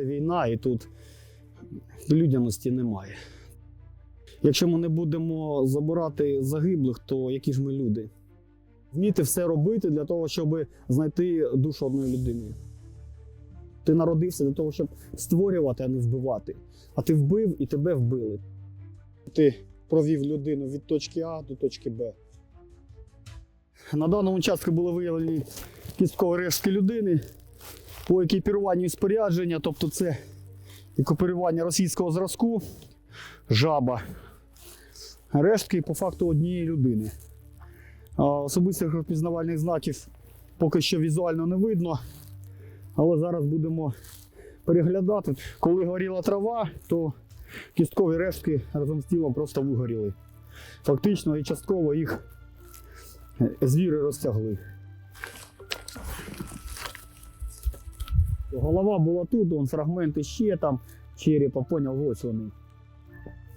Це війна, і тут людяності немає. Якщо ми не будемо забирати загиблих, то які ж ми люди? Вміти все робити для того, щоб знайти душу одної людини. Ти народився для того, щоб створювати, а не вбивати. А ти вбив і тебе вбили. Ти провів людину від точки А до точки Б. На даному участку були виявлені кісткові рештки людини по екіпіруванню і спорядження, тобто це екіпірування російського зразку, жаба. Рештки по факту однієї людини. Особистих розпізнавальних знаків поки що візуально не видно, але зараз будемо переглядати. Коли горіла трава, то кісткові рештки разом з тілом просто вигоріли. Фактично і частково їх звіри розтягли. Голова була тут, вон фрагменти ще там, черепа, поняв, ось вони.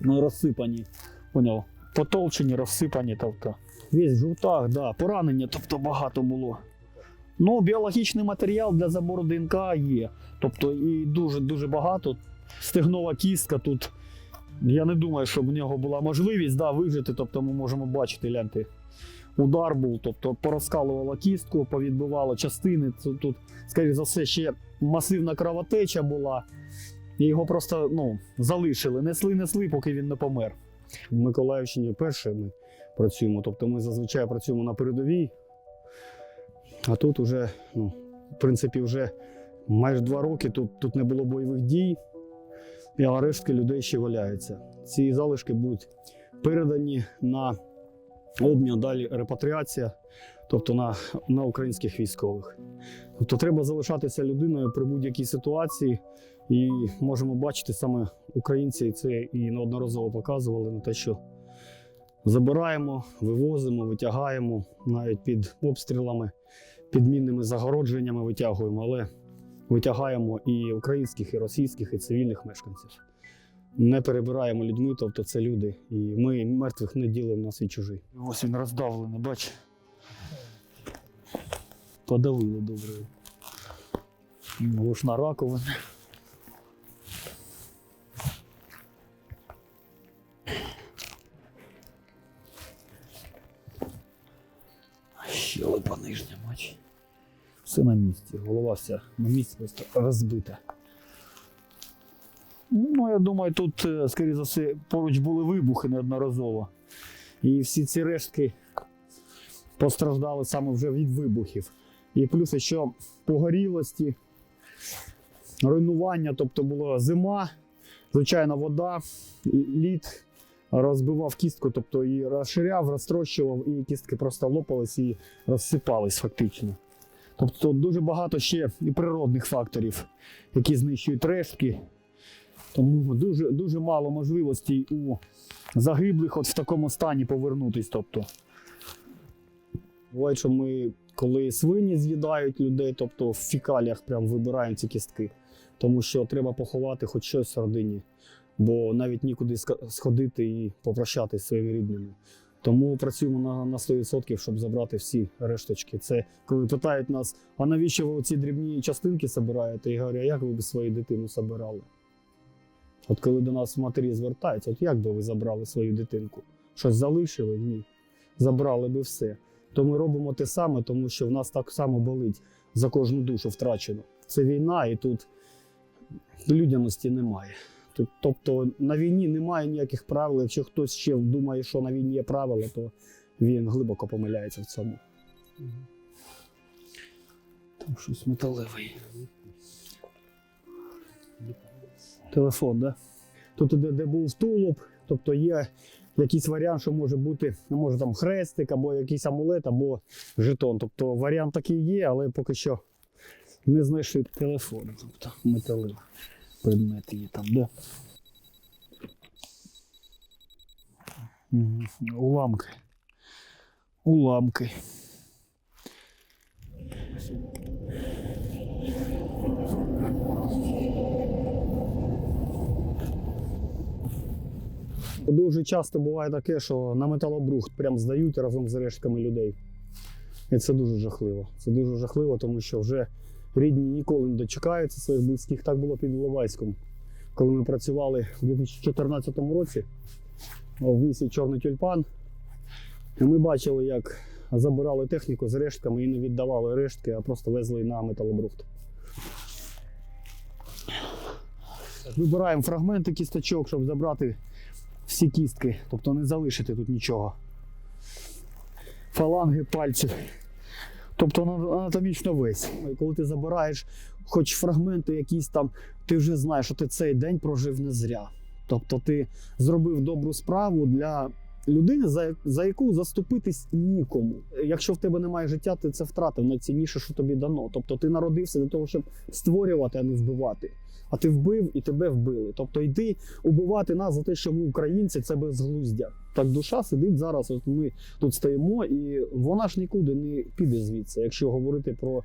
Ну, розсипані, поняв, потовчені, розсипані, тобто. Весь жовтах, да, поранення, тобто багато було. Ну, біологічний матеріал для забору ДНК є. Тобто і дуже-дуже багато. Стегнова кістка тут. Я не думаю, щоб в нього була можливість да, вижити. Тобто ми можемо бачити, гляньте. Удар був, тобто порозкалувало кістку, повідбивало частини. Це Тут, скоріше за все, ще масивна кровотеча була. І його просто ну, залишили. Несли, несли, поки він не помер. В Миколаївщині перше ми працюємо. Тобто ми зазвичай працюємо на передовій. А тут вже, ну, в принципі, вже майже два роки тут, тут не було бойових дій, і а рештки людей ще валяються. Ці залишки будуть передані на обмін, далі репатріація, тобто на, на українських військових. Тобто треба залишатися людиною при будь-якій ситуації. І можемо бачити саме українці це і неодноразово показували на те, що забираємо, вивозимо, витягаємо навіть під обстрілами, під мінними загородженнями витягуємо, але витягаємо і українських, і російських, і цивільних мешканців. Не перебираємо людьми, тобто це люди. І ми мертвих не ділимо на свій чужий. Ось він роздавлений, бач. Подавили добре. Глушна раковина. Щелепа нижня, бач. Все на місці. Голова вся на місці просто розбита. Ну, я думаю, тут, е, скоріше за все, поруч були вибухи неодноразово. І всі ці рештки постраждали саме вже від вибухів. І плюс ще погорілості, руйнування, тобто була зима, звичайно, вода, лід розбивав кістку, тобто її розширяв, розтрощував, і кістки просто лопались і розсипались фактично. Тобто дуже багато ще і природних факторів, які знищують рештки. Тому дуже, дуже мало можливостей у загиблих от в такому стані повернутись. Тобто. Буває, що ми, коли свині з'їдають людей, тобто в фікаліях прям вибираємо ці кістки. Тому що треба поховати хоч щось в родині, бо навіть нікуди сходити і попрощатися своїми рідними. Тому працюємо на, на 100%, щоб забрати всі решточки. Це коли питають нас, а навіщо ви ці дрібні частинки збираєте? Я говорю, а як ви б свою дитину збирали? От коли до нас матері звертаються, от як би ви забрали свою дитинку? Щось залишили? Ні. Забрали би все. То ми робимо те саме, тому що в нас так само болить за кожну душу втрачено. Це війна, і тут людяності немає. Тобто на війні немає ніяких правил. Якщо хтось ще думає, що на війні є правила, то він глибоко помиляється в цьому. Там щось металеве. Телефон, да? Тут, де, де був тулуб, тобто є якийсь варіант, що може бути, ну, може там хрестик, або якийсь амулет, або жетон. Тобто варіант такий є, але поки що не знайшли телефон. Тобто металевий предмет є там. Мгм. Уламки. Уламки. Дуже часто буває таке, що на металобрухт прям здають разом з рештками людей. І це дуже жахливо. Це дуже жахливо, тому що вже рідні ніколи не дочекаються своїх близьких. Так було під Іловайськом, коли ми працювали у 2014 році в вісі Чорний тюльпан. І ми бачили, як забирали техніку з рештками і не віддавали рештки, а просто везли на металобрухт. Вибираємо фрагменти кісточок, щоб забрати всі кістки, тобто не залишити тут нічого. Фаланги пальців. Тобто анатомічно весь. І коли ти забираєш хоч фрагменти якісь там, ти вже знаєш, що ти цей день прожив не зря. Тобто ти зробив добру справу для людини, за, за яку заступитись нікому. Якщо в тебе немає життя, ти це втратив найцінніше, що тобі дано. Тобто ти народився для того, щоб створювати, а не вбивати. А ти вбив і тебе вбили. Тобто йди убивати нас за те, що ми українці, це безглуздя. Так душа сидить зараз. От ми тут стоїмо, і вона ж нікуди не піде звідси, якщо говорити про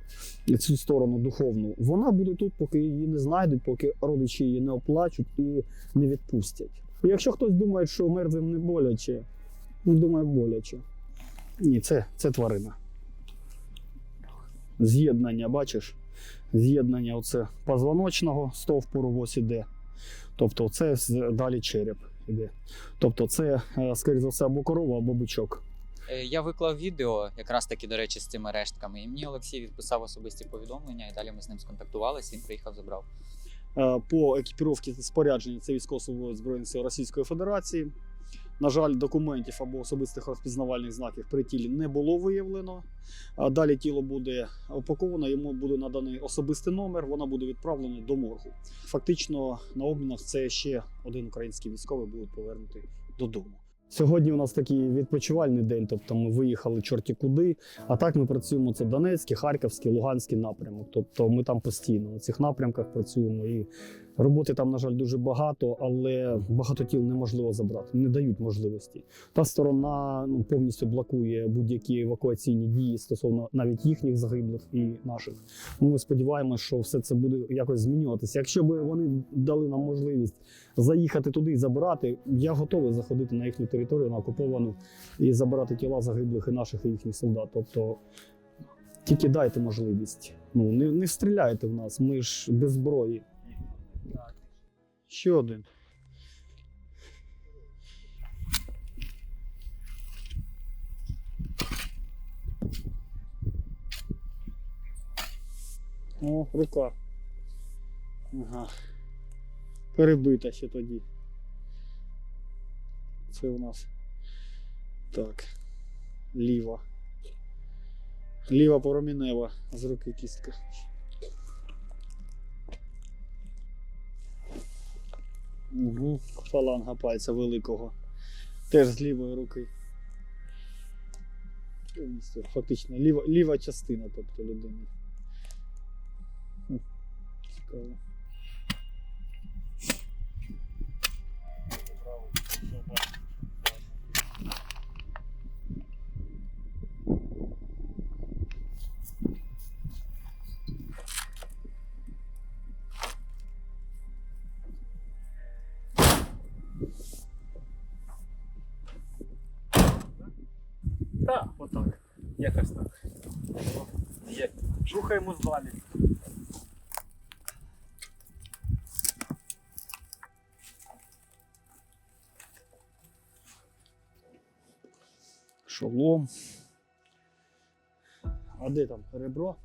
цю сторону духовну. Вона буде тут, поки її не знайдуть, поки родичі її не оплачуть і не відпустять. І Якщо хтось думає, що мертвим не боляче, ну думаю, боляче. Ні, це, це тварина. З'єднання, бачиш? З'єднання оце позвоночного стовпору ось іде. Тобто це далі череп іде. Тобто це, е, скоріше за все, або корова, або бичок. Е, Я виклав відео, якраз таки, до речі, з цими рештками. І мені Олексій відписав особисті повідомлення, і далі ми з ним сконтактувалися. Він приїхав, забрав. Е, По екіпіровці та спорядженню це військово Збройних сил Російської Федерації. На жаль, документів або особистих розпізнавальних знаків при тілі не було виявлено. Далі тіло буде опаковано, йому буде наданий особистий номер, воно буде відправлено до моргу. Фактично на обмінах це ще один український військовий буде повернутий додому. Сьогодні у нас такий відпочивальний день, тобто ми виїхали чорті куди. А так ми працюємо це Донецький, Харківський, Луганський напрямок. Тобто ми там постійно на цих напрямках працюємо. І роботи там, на жаль, дуже багато, але багато тіл неможливо забрати, не дають можливості. Та сторона ну, повністю блокує будь-які евакуаційні дії стосовно навіть їхніх загиблих і наших. Ми сподіваємося, що все це буде якось змінюватися. Якщо б вони дали нам можливість заїхати туди і забирати, я готовий заходити на їхню територію, на окуповану, і забирати тіла загиблих і наших і їхніх солдат. Тобто тільки дайте можливість. Ну, не, не стріляйте в нас, ми ж без зброї. Ще один. О, рука. Ага. Перебита ще тоді. Це у нас. Так. Ліва. Ліва поромінева з руки кістка. Угу. Фаланга пальця великого. Теж з лівої руки. Фактично ліва, ліва частина, тобто людини. Цікаво. Якось так. Є. Рухаємось далі. Шолом. А де там ребро?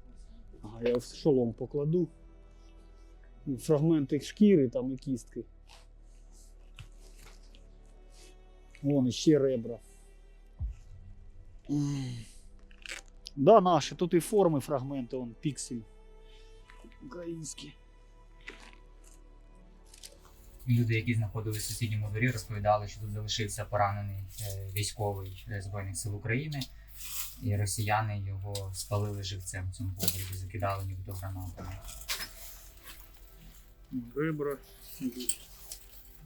Ага, я в шолом покладу. Фрагменти шкіри там і кістки. Вон іще ребра. Да, наші. Тут і форми фрагменти, он піксель. Українські. Люди, які знаходилися в сусідньому дворі, розповідали, що тут залишився поранений е, військовий е, Збройних сил України, і росіяни його спалили живцем в цьому погребі, закидали нібито гранатами. Ребра.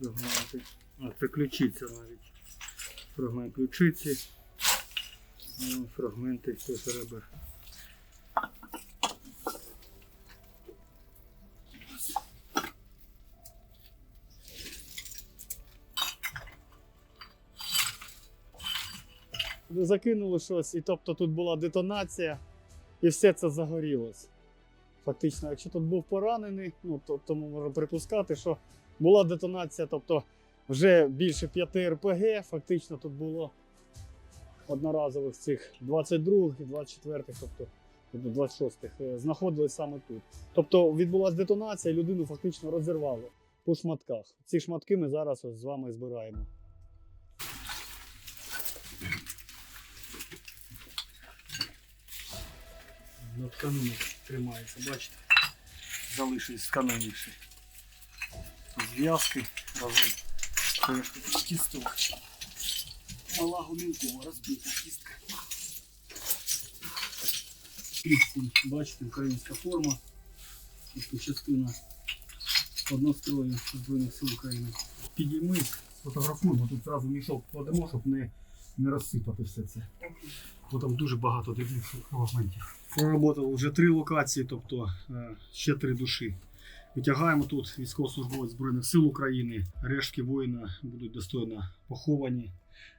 Фрагменти. А, це ключиця навіть. Фрагмент ключиці. Ну, Фрагменти цих ребер. Закинули щось, і тобто тут була детонація, і все це загорілось. Фактично, якщо тут був поранений, ну то, то ми можемо припускати, що була детонація, тобто вже більше 5 РПГ, фактично тут було одноразових цих 22 і 24, тобто тобто 26 е, знаходились саме тут. Тобто відбулася детонація, людину фактично розірвало по шматках. Ці шматки ми зараз ось з вами збираємо. На тканині тримається, бачите? Залишились тканиніші. Зв'язки разом кісток. Мала гумілкова розбита кістка. Бачите, українська форма. Тобто частина однострою Збройних сил України. Підійми, сфотографуємо, тут одразу мішок кладемо, щоб не, не розсипати все це. Бо там дуже багато дрібних фрагментів. Проработали вже три локації, тобто е, ще три душі. Витягаємо тут військовослужбовець Збройних сил України. Рештки воїна будуть достойно поховані,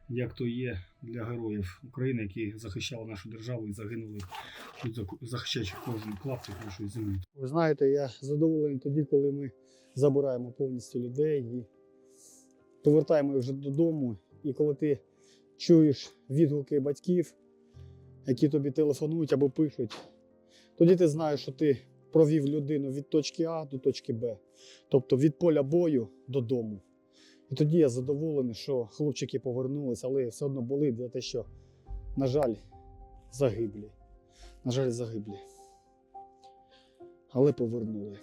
як то є для героїв України, які захищали нашу державу і загинули захищаючи кожен клаптик нашої землі. Ви знаєте, я задоволений тоді, коли ми забираємо повністю людей і повертаємо їх вже додому. І коли ти чуєш відгуки батьків, які тобі телефонують або пишуть, тоді ти знаєш, що ти провів людину від точки А до точки Б, тобто від поля бою додому. І тоді я задоволений, що хлопчики повернулися, але все одно болить за те, що, на жаль, загиблі. На жаль, загиблі. Але повернули.